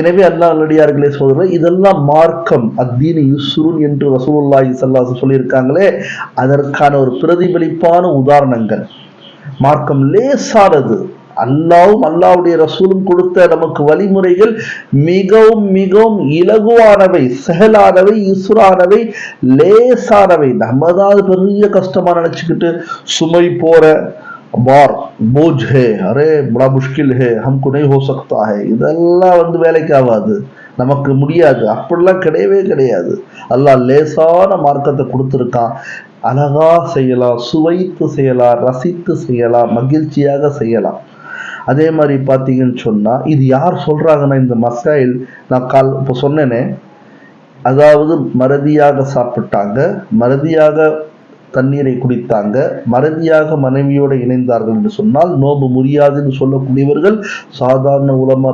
எனவே அல்லா நல்லடியார்களே சோதரர் இதெல்லாம் மார்க்கம். அத்தீன யுஸ்ருன் என்று ரசூல்லாஹி சல்லாஸ் சொல்லியிருக்காங்களே அதற்கான ஒரு பிரதிபலிப்பான உதாரணங்கள். மார்க்கம் லேசானது. அல்லாவும் அல்லாவுடைய ரசூலும் கொடுத்த நமக்கு வழிமுறைகள் மிகவும் மிகவும் இலகுவானவை செகலானவை இசுரானவை லேசானவை. நம்ம தான் பெரிய கஷ்டமா நினைச்சுக்கிட்டு சுமை போற பார் போஜ் ஹே அரே படா முஷ்கில் ஹே ஹம்கு நை ஹோ சக்தா ஹே இதெல்லாம் வந்து வேலைக்கு ஆகாது நமக்கு முடியாது அப்படிலாம் கிடையவே கிடையாது அல்லாஹ் லேசான மார்க்கத்தை கொடுத்துருக்கான் அழகா செய்யலாம் சுவைத்து செய்யலாம் ரசித்து செய்யலாம் மகிழ்ச்சியாக செய்யலாம் அதே மாதிரி பார்த்தீங்கன்னு சொன்னால் இது யார் சொல்கிறாங்கன்னா இந்த மசாயில் நான் கால் இப்போ சொன்னேனே அதாவது மறதியாக சாப்பிட்டாங்க மறதியாக தண்ணீரை குடித்தாங்க. மறதியாக மனைவியோடு இணைந்தார்கள் என்று சொன்னால் நோபு முடியாதுன்னு சொல்லக்கூடியவர்கள் சாதாரண உலமா